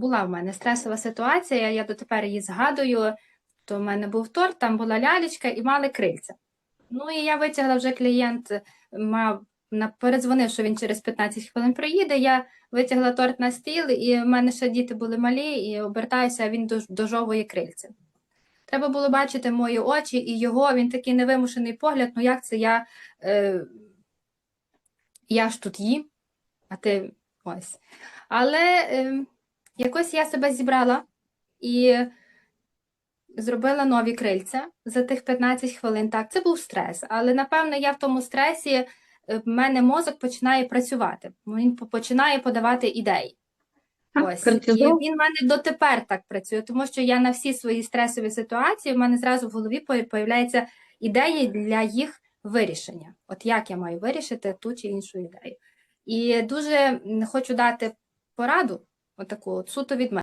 Була в мене стресова ситуація, я дотепер її згадую. То в мене був торт, там була лялечка і мали крильця. Ну і я витягла вже клієнт, мав передзвонив, що він через 15 хвилин приїде. Я витягла торт на стіл, і в мене ще діти були малі, і обертаюся, а він дожовує крильця. Треба було бачити мої очі і його, він такий невимушений погляд. Ну як це я, е, я ж тут їм, а ти ось. Але е, якось я себе зібрала і зробила нові крильця за тих 15 хвилин. Так, це був стрес, але напевно я в тому стресі, е, в мене мозок починає працювати, він починає подавати ідеї. Ось. І він в мене дотепер так працює, тому що я на всі свої стресові ситуації, в мене зразу в голові появляються ідеї для їх вирішення. От як я маю вирішити ту чи іншу ідею. І дуже хочу дати пораду, отаку от суто від мене.